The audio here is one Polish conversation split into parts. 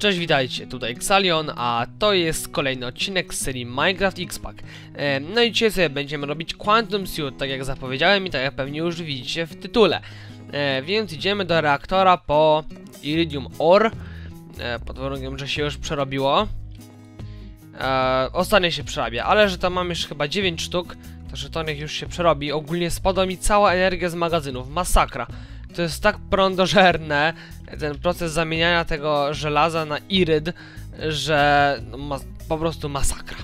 Cześć, witajcie, tutaj Xalion, a to jest kolejny odcinek z serii Minecraft X-Pack. E, no i dzisiaj sobie będziemy robić Quantum Suit, tak jak zapowiedziałem i tak jak pewnie już widzicie w tytule. E, więc idziemy do reaktora po Iridium Ore, e, pod warunkiem, że się już przerobiło. Ostatnio się przerabia, ale że tam mam już chyba 9 sztuk, to że to niech już się przerobi. Ogólnie spadła mi cała energia z magazynów, masakra. To jest tak prądożerne, ten proces zamieniania tego żelaza na iryd, że no, ma, po prostu masakra.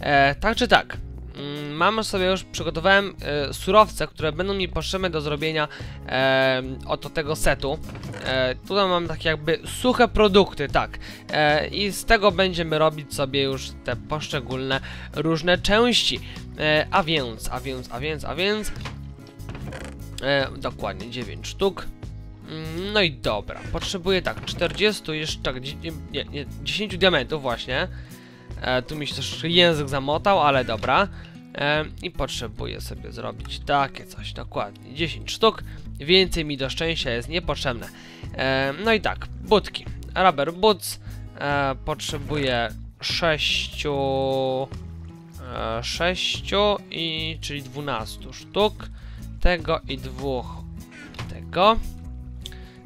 E, tak czy tak, mm, mamy sobie już, przygotowałem e, surowce, które będą mi potrzebne do zrobienia e, oto tego setu. E, tutaj mam takie jakby suche produkty, tak. E, I z tego będziemy robić sobie już te poszczególne różne części. E, a więc, a więc, a więc, a więc... E, dokładnie 9 sztuk. Mm, No i dobra, potrzebuję tak, 40 jeszcze, tak, nie, nie, 10 diamentów właśnie. E, tu mi się też język zamotał, ale dobra. E, I potrzebuję sobie zrobić takie coś, dokładnie, 10 sztuk. Więcej mi do szczęścia jest niepotrzebne. E, no i tak, budki. Rubber boots. E, potrzebuję 6... E, 6 i, czyli 12 sztuk. Tego i dwóch tego.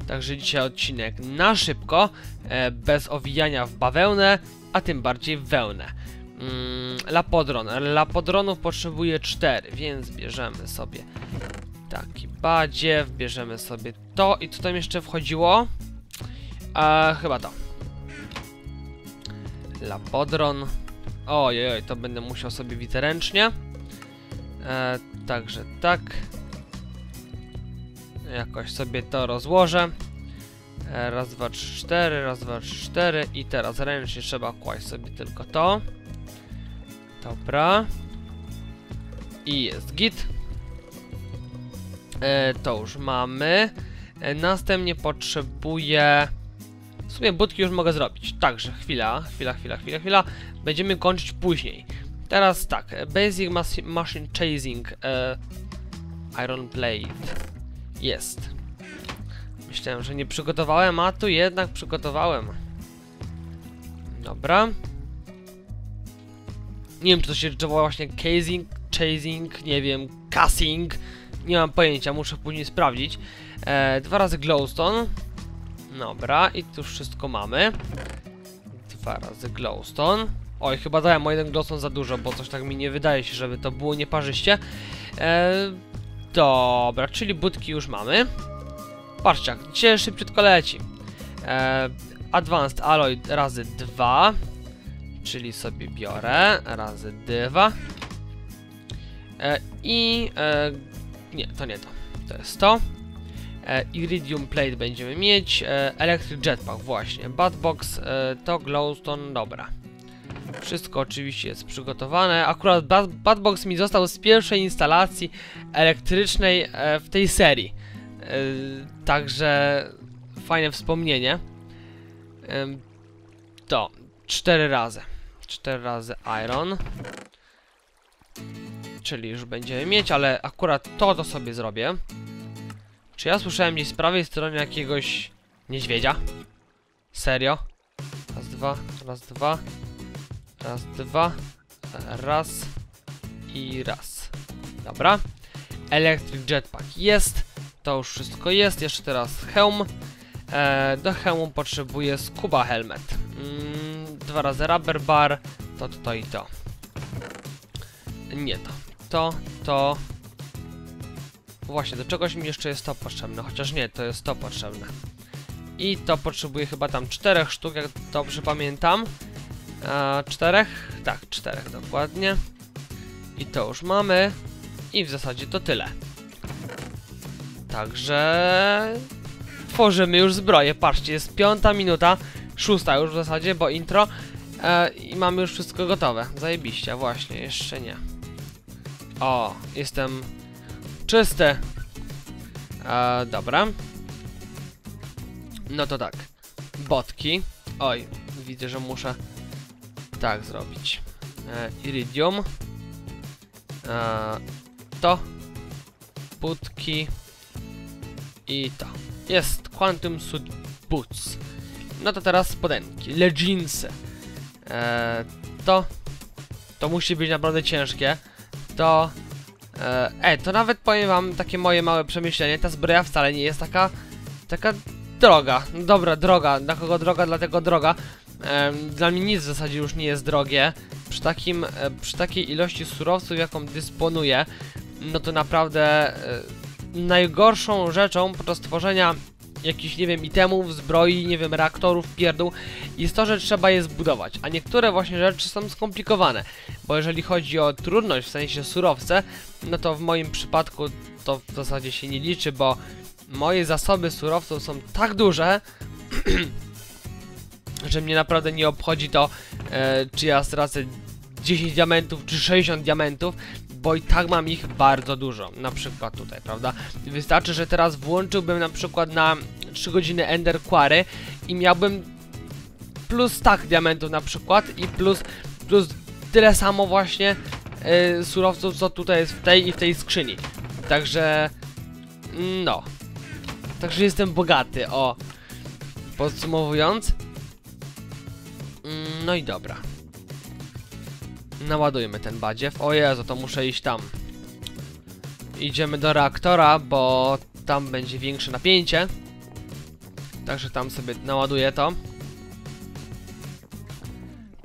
Także dzisiaj odcinek na szybko, e, bez owijania w bawełnę, a tym bardziej w wełnę. Mm, lapodron. Lapodronów potrzebuję 4, więc bierzemy sobie taki badziew, bierzemy sobie to i co tam jeszcze wchodziło? E, chyba to. Lapodron. Ojej, oj, to będę musiał sobie widzę ręcznie. E, także tak. Jakoś sobie to rozłożę. E, Raz, dwa, trzy, cztery, raz, dwa, trzy, cztery i teraz ręcznie trzeba kłaść sobie tylko to. Dobra. I jest git. E, to już mamy. E, następnie potrzebuję... W sumie budki już mogę zrobić. Także chwila, chwila, chwila, chwila, chwila. Będziemy kończyć później. Teraz tak, e, Basic Machine Chasing e, Iron Blade jest. Myślałem, że nie przygotowałem, a tu jednak przygotowałem. Dobra. Nie wiem, czy to się czytało właśnie casing, chasing, nie wiem, casing. Nie mam pojęcia, muszę później sprawdzić. E, dwa razy glowstone. Dobra, i tu wszystko mamy. Dwa razy glowstone. Oj, chyba dałem o jeden glowstone za dużo, bo coś tak mi nie wydaje się, żeby to było nieparzyście. E, dobra, czyli budki już mamy. Patrzcie, dzisiaj szybciutko leci. E, Advanced Alloy razy 2. Czyli sobie biorę razy 2. E, I... E, nie, to nie to. To jest to. E, Iridium Plate będziemy mieć. E, Electric Jetpack, właśnie. Batbox e, to Glowstone, dobra. Wszystko oczywiście jest przygotowane. Akurat Bat Batbox mi został z pierwszej instalacji elektrycznej e, w tej serii. E, także fajne wspomnienie. To cztery razy. Cztery razy iron. Czyli już będziemy mieć, ale akurat to to sobie zrobię. Czy ja słyszałem gdzieś z prawej strony jakiegoś niedźwiedzia? Serio? Raz, dwa, raz, dwa. Raz, dwa. Raz. I raz. Dobra. Electric Jetpack jest. To już wszystko jest. Jeszcze teraz hełm. E, do hełmu potrzebuję scuba helmet. Mm, dwa razy rubber bar. To, to, to i to. Nie to. To, to. Właśnie, do czegoś mi jeszcze jest to potrzebne. Chociaż nie, to jest to potrzebne. I to potrzebuję chyba tam czterech sztuk, jak dobrze pamiętam. E, czterech? Tak, czterech dokładnie. I to już mamy. I w zasadzie to tyle. Także... Tworzymy już zbroję. Patrzcie, jest piąta minuta. Szósta już w zasadzie, bo intro. E, I mamy już wszystko gotowe. Zajebiście, właśnie, jeszcze nie. O, jestem czysty. E, dobra. No to tak. Botki. Oj, widzę, że muszę tak zrobić. E, iridium. E, to. Budki. I to. Jest Quantum Suit Boots. No to teraz spodenki, leginsy. E, to... To musi być naprawdę ciężkie. To... E, e, to nawet powiem wam takie moje małe przemyślenie, ta zbroja wcale nie jest taka... Taka droga. No dobra, droga. Dla kogo droga, dlatego droga. Dla mnie nic w zasadzie już nie jest drogie. Przy takim, e, przy takiej ilości surowców, jaką dysponuję, no to naprawdę e, najgorszą rzeczą podczas tworzenia jakichś, nie wiem, itemów, zbroi, nie wiem, reaktorów, pierdół jest to, że trzeba je zbudować, a niektóre właśnie rzeczy są skomplikowane, bo jeżeli chodzi o trudność, w sensie surowce, no to w moim przypadku to w zasadzie się nie liczy, bo moje zasoby surowców są tak duże, że mnie naprawdę nie obchodzi to, e, czy ja stracę 10 diamentów, czy 60 diamentów, bo i tak mam ich bardzo dużo, na przykład tutaj, prawda? Wystarczy, że teraz włączyłbym na przykład na 3 godziny Ender Quarry i miałbym plus tak diamentów na przykład i plus, plus tyle samo właśnie e, surowców, co tutaj jest w tej i w tej skrzyni. Także, no. Także jestem bogaty, o. Podsumowując. No i dobra. Naładujmy ten badziew. O Jezu, to muszę iść tam. Idziemy do reaktora, bo tam będzie większe napięcie. Także tam sobie naładuję to.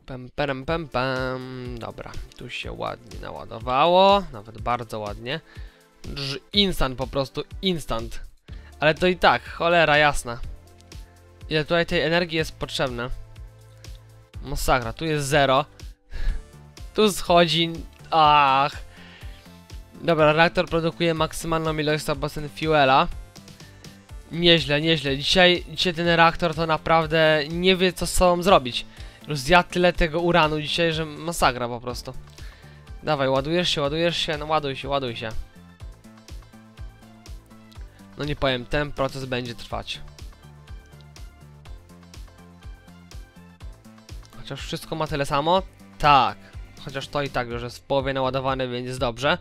Pem, pem, pem, pem. Dobra, tu się ładnie naładowało. Nawet bardzo ładnie. Instant po prostu, instant. Ale to i tak, cholera jasna. Ile tutaj tej energii jest potrzebne? Masakra, tu jest zero. Tu schodzi... Ach. Dobra, reaktor produkuje maksymalną ilość 100% fuela. Nieźle, nieźle. Dzisiaj, dzisiaj ten reaktor to naprawdę nie wie co z sobą zrobić. Już zjadł tyle tego uranu dzisiaj, że masakra po prostu. Dawaj, ładujesz się, ładujesz się, no ładuj się, ładuj się. No nie powiem, ten proces będzie trwać. Chociaż wszystko ma tyle samo? Tak. Chociaż to i tak już jest w połowie naładowane, więc jest dobrze.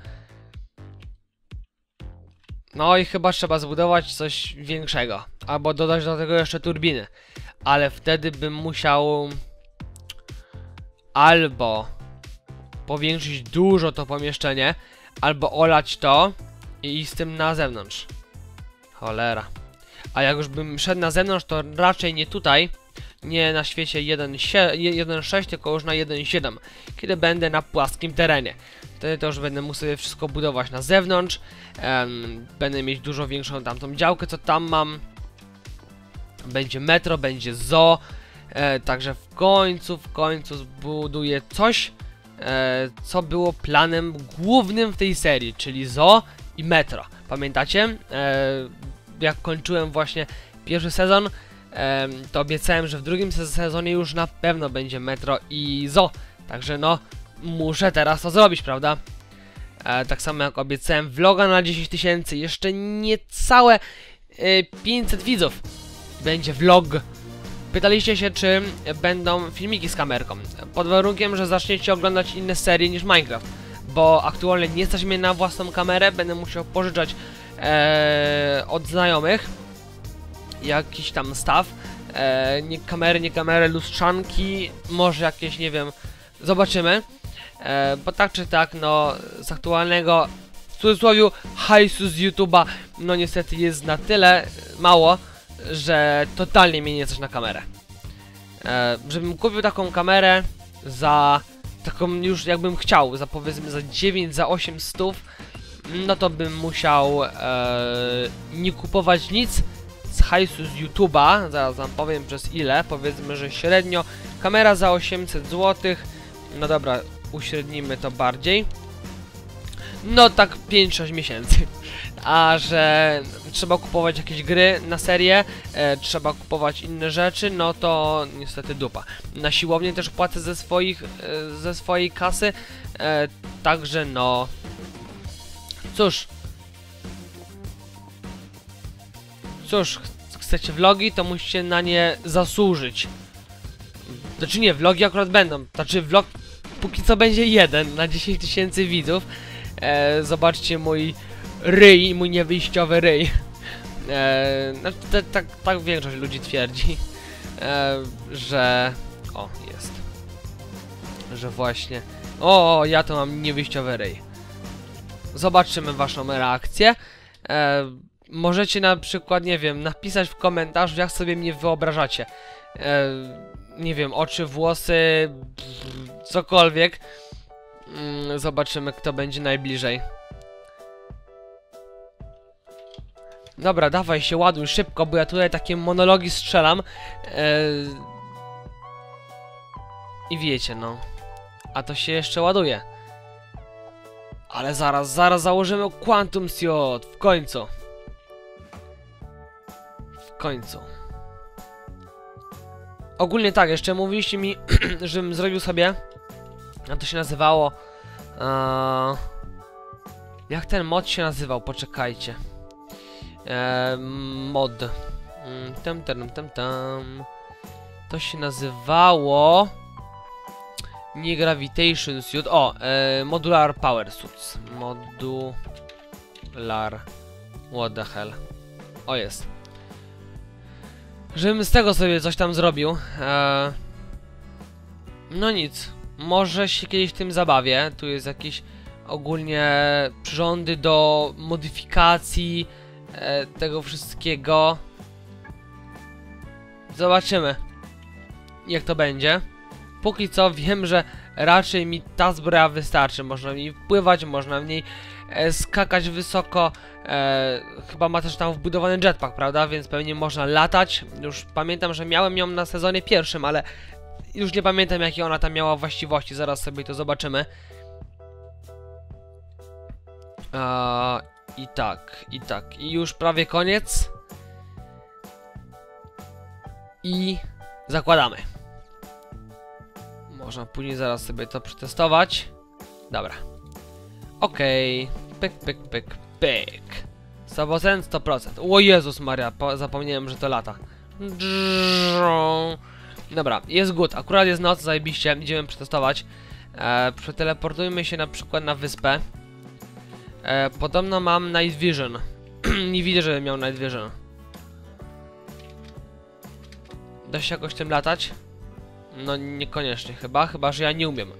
No i chyba trzeba zbudować coś większego. Albo dodać do tego jeszcze turbiny. Ale wtedy bym musiał... Albo powiększyć dużo to pomieszczenie, albo olać to i z tym na zewnątrz. Cholera. A jak już bym szedł na zewnątrz, to raczej nie tutaj, nie na świecie 1.6, tylko już na 1.7, kiedy będę na płaskim terenie. Wtedy to już będę mógł sobie wszystko budować na zewnątrz, em, będę mieć dużo większą tamtą działkę, co tam mam. Będzie metro, będzie zoo, e, także w końcu, w końcu zbuduję coś, e, co było planem głównym w tej serii, czyli zoo i metro. Pamiętacie? E, jak kończyłem właśnie pierwszy sezon, to obiecałem, że w drugim se- sezonie już na pewno będzie Metro i Zo. Także no, muszę teraz to zrobić, prawda? E, tak samo jak obiecałem vloga na 10 tysięcy, jeszcze niecałe e, 500 widzów. Będzie vlog. Pytaliście się, czy będą filmiki z kamerką. Pod warunkiem, że zaczniecie oglądać inne serie niż Minecraft. Bo aktualnie nie stać mnie na własną kamerę, będę musiał pożyczać e, od znajomych jakiś tam staw. E, nie kamery, nie kamery, lustrzanki, może jakieś, nie wiem, zobaczymy. E, bo tak czy tak, no, z aktualnego, w cudzysłowie, hajsu z YouTube'a, no niestety jest na tyle mało, że totalnie mnie nie coś na kamerę. E, żebym kupił taką kamerę za taką już jakbym chciał, za powiedzmy za 9, za 8 stów, no to bym musiał e, nie kupować nic z hajsu z YouTube'a, zaraz wam powiem przez ile, powiedzmy, że średnio kamera za 800 zł, no dobra, uśrednimy to bardziej, no tak 5-6 miesięcy, a że trzeba kupować jakieś gry na serię, e, trzeba kupować inne rzeczy, no to niestety dupa. Na siłownię też płacę ze swoich, e, ze swojej kasy, e, także no, cóż, Cóż, ch- chcecie vlogi, to musicie na nie zasłużyć. Znaczy nie, vlogi akurat będą. Znaczy vlog póki co będzie jeden na 10 tysięcy widzów. E, zobaczcie mój ryj, mój niewyjściowy ryj. No, te, tak, tak większość ludzi twierdzi. e, że... O, jest. Że właśnie... O, ja to mam niewyjściowy rej. Zobaczymy waszą reakcję. E, możecie na przykład, nie wiem, napisać w komentarzu, jak sobie mnie wyobrażacie. E, nie wiem, oczy, włosy, cokolwiek. Mm, zobaczymy, kto będzie najbliżej. Dobra, dawaj się ładuj szybko, bo ja tutaj takie monologi strzelam. E, I wiecie, no. A to się jeszcze ładuje. Ale zaraz, zaraz założymy Quantum Siot. W końcu. Końcu. Ogólnie tak, jeszcze mówiliście mi, żebym zrobił sobie... A to się nazywało... Jak ten mod się nazywał? Poczekajcie. Eee, mod. Mm, Tam, tam, tam, tam. To się nazywało... Nie Gravitation Suit. O, e, Modular Power Suits. Modular. What the hell. O, jest. Żebym z tego sobie coś tam zrobił. E, no nic. Może się kiedyś tym zabawię. Tu jest jakieś ogólnie przyrządy do modyfikacji e, tego wszystkiego. Zobaczymy. Jak to będzie. Póki co wiem, że raczej mi ta zbroja wystarczy. Można w niej pływać, można w niej e, skakać wysoko. E, chyba ma też tam wbudowany jetpack, prawda? Więc pewnie można latać. Już pamiętam, że miałem ją na sezonie pierwszym, ale już nie pamiętam jakie ona tam miała właściwości. Zaraz sobie to zobaczymy. E, I tak, i tak. I już prawie koniec. I zakładamy. Można później zaraz sobie to przetestować. Dobra. Okej. Okay. Pyk, pyk, pyk, pyk. 100%, 100%. O Jezus Maria, zapomniałem, że to lata. Dobra, jest good. Akurat jest noc, zajebiście. Idziemy przetestować. E, przeteleportujmy się na przykład na wyspę. E, podobno mam Night Vision. Nie widzę, żebym miał Night Vision. Da się jakoś tym latać? No niekoniecznie chyba, chyba że ja nie umiem.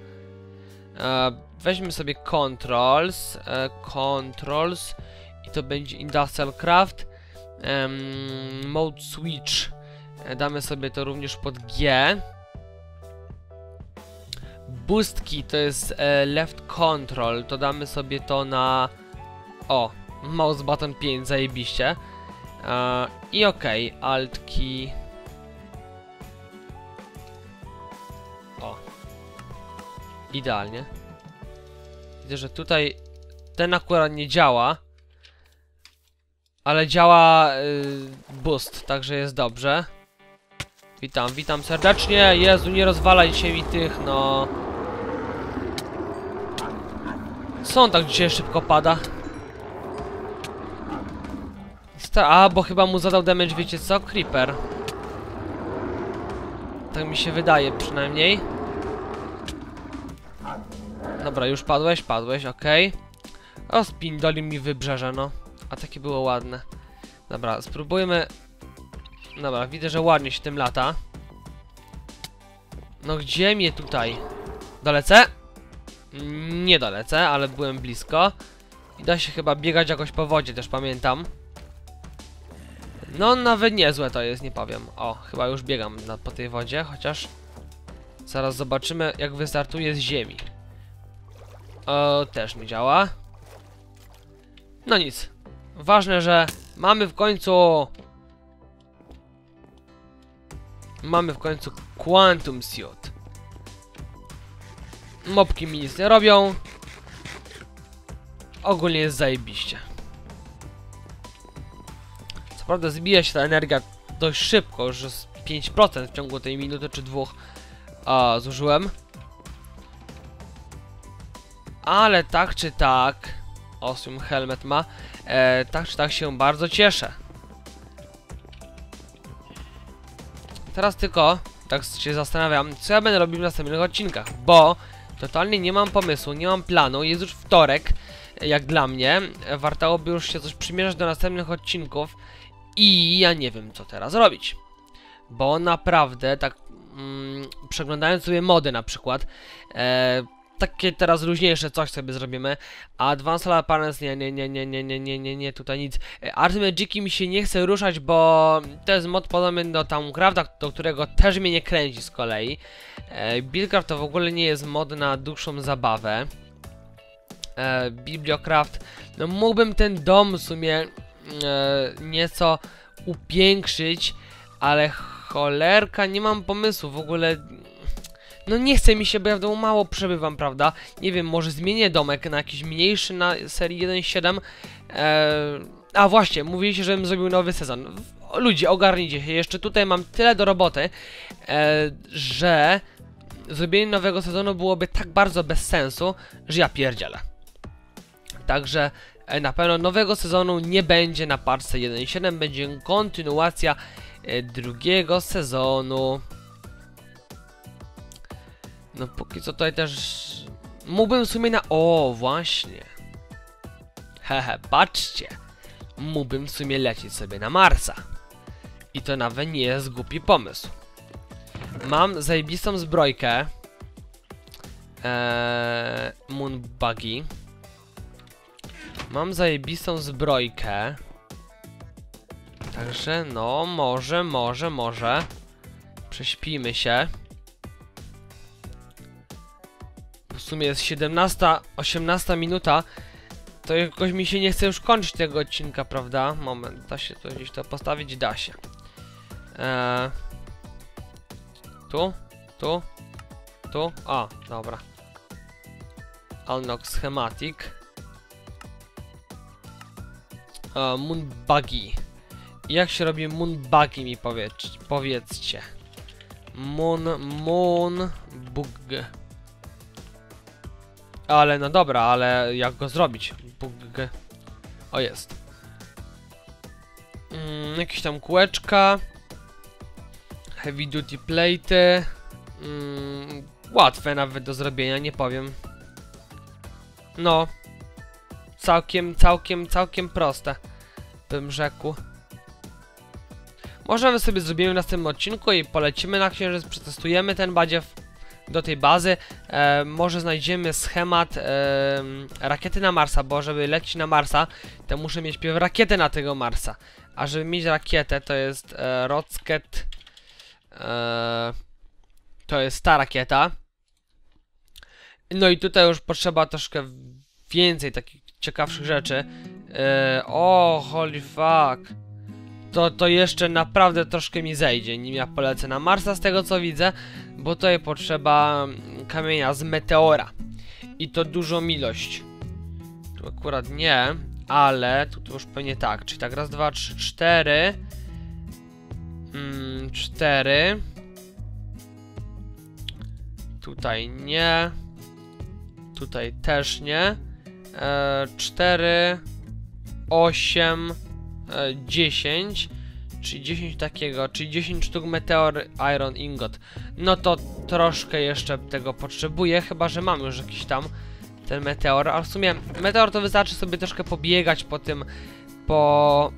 E, weźmy sobie controls, e, controls i to będzie industrial craft, um, mode switch, e, damy sobie to również pod G. Boost key to jest e, left control, to damy sobie to na... O, mouse button 5, zajebiście. E, I ok, alt key Idealnie. Widzę, że tutaj ten akurat nie działa. Ale działa yy, boost, także jest dobrze. Witam, witam serdecznie. Jezu, nie rozwalajcie mi tych, no. Co on tak dzisiaj szybko pada? A, bo chyba mu zadał damage, wiecie co? Creeper. Tak mi się wydaje przynajmniej. Dobra, już padłeś, padłeś, okej. Okay. O, spindoli mi wybrzeże, no. A takie było ładne. Dobra, spróbujmy... Dobra, widzę, że ładnie się tym lata. No gdzie mnie tutaj? Dolecę? Nie dolecę, ale byłem blisko. I da się chyba biegać jakoś po wodzie, też pamiętam. No, nawet niezłe to jest, nie powiem. O, chyba już biegam na, po tej wodzie, chociaż... Zaraz zobaczymy, jak wystartuje z ziemi. O, też nie działa. No nic. Ważne, że mamy w końcu... Mamy w końcu Quantum Suit. Mopki mi nic nie robią. Ogólnie jest zajebiście. Co prawda zbija się ta energia dość szybko, już 5% w ciągu tej minuty czy dwóch a, zużyłem. Ale tak czy tak... Osum Helmet ma. E, tak czy tak się bardzo cieszę. Teraz tylko, tak się zastanawiam, co ja będę robił w następnych odcinkach, bo totalnie nie mam pomysłu, nie mam planu, jest już wtorek, jak dla mnie, wartałoby już się coś przymierzać do następnych odcinków i ja nie wiem, co teraz robić. bo naprawdę, tak mm, przeglądając sobie mody na przykład, e, takie teraz luźniejsze coś sobie zrobimy. Advanced Solar Panels, nie, nie, nie, nie, nie, nie, nie, nie, nie, tutaj nic. E, Art Magiki mi się nie chce ruszać, bo to jest mod podobny do Towncrafta, do którego też mnie nie kręci z kolei. E, Buildcraft to w ogóle nie jest mod na dłuższą zabawę. E, Bibliocraft, no mógłbym ten dom w sumie e, nieco upiększyć, ale cholerka, nie mam pomysłu, w ogóle no nie chce mi się, bo ja w domu mało przebywam, prawda? Nie wiem, może zmienię domek na jakiś mniejszy na serii 1.7. Eee, a właśnie, mówiliście, żebym zrobił nowy sezon. Ludzie, ogarnijcie się, jeszcze tutaj mam tyle do roboty, e, że zrobienie nowego sezonu byłoby tak bardzo bez sensu, że ja pierdzielę. Także e, na pewno nowego sezonu nie będzie na parce 1.7, będzie kontynuacja e, drugiego sezonu. No póki co tutaj też... Mógłbym w sumie na... O, właśnie. Hehe, patrzcie. Mógłbym w sumie lecieć sobie na Marsa. I to nawet nie jest głupi pomysł. Mam zajebistą zbrojkę. Eee, Moon Buggy. Mam zajebistą zbrojkę. Także no, może, może, może. Prześpijmy się. Sumie jest 17, 18 minuta. To jakoś mi się nie chce już kończyć tego odcinka, prawda? Moment, da się tu gdzieś to postawić? Da się. Eee, tu? Tu? Tu? A, dobra. Unlock schematic. E, moon buggy. Jak się robi moon buggy mi powiedz, powiedzcie. Moon, moon bug. Ale no dobra, ale jak go zrobić? O jest. Mm, jakieś tam kółeczka. Heavy duty plate. Mm, łatwe nawet do zrobienia, nie powiem. No. Całkiem, całkiem, całkiem proste. Bym rzekł. Możemy sobie zrobimy w następnym odcinku i polecimy na księżyc, przetestujemy ten badziew do tej bazy. E, może znajdziemy schemat e, rakiety na Marsa, bo żeby lecieć na Marsa, to muszę mieć pierw rakietę na tego Marsa. A żeby mieć rakietę, to jest e, Rocket. E, to jest ta rakieta. No i tutaj już potrzeba troszkę więcej takich ciekawszych rzeczy. E, o, holy fuck. To, to jeszcze naprawdę troszkę mi zejdzie, nim ja polecę na Marsa z tego co widzę, bo tutaj potrzeba mm, kamienia z meteora. I to dużą ilość. Tu akurat nie, ale tu, już pewnie tak, czyli tak raz, dwa, trzy, cztery. Mm, cztery. Tutaj nie. Tutaj też nie. E, 4, 8, e, 10, czyli 10 takiego, czyli 10 sztuk Meteor Iron Ingot. No to troszkę jeszcze tego potrzebuję, chyba że mam już jakiś tam ten meteor, a w sumie meteor to wystarczy sobie troszkę pobiegać po tym, po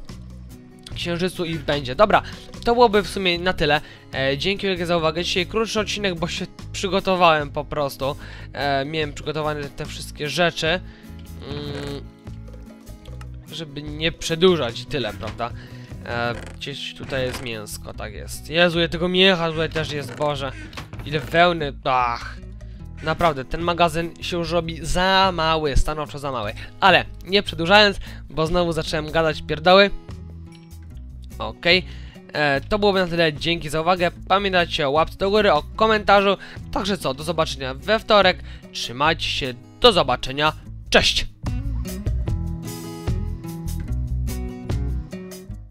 księżycu i będzie. Dobra, to byłoby w sumie na tyle. E, dzięki wielkie za uwagę. Dzisiaj krótszy odcinek, bo się przygotowałem po prostu. E, miałem przygotowane te wszystkie rzeczy. Mm, żeby nie przedłużać i tyle, prawda? E, gdzieś tutaj jest mięsko, tak jest. Jezu, ja tego miecha tutaj też jest, Boże. Ile wełny, ach. Naprawdę, ten magazyn się już robi za mały, stanowczo za mały. Ale, nie przedłużając, bo znowu zacząłem gadać pierdoły. Okej. E, to byłoby na tyle, dzięki za uwagę. Pamiętajcie o łapce do góry, o komentarzu. Także co, do zobaczenia we wtorek. Trzymajcie się, do zobaczenia. Cześć!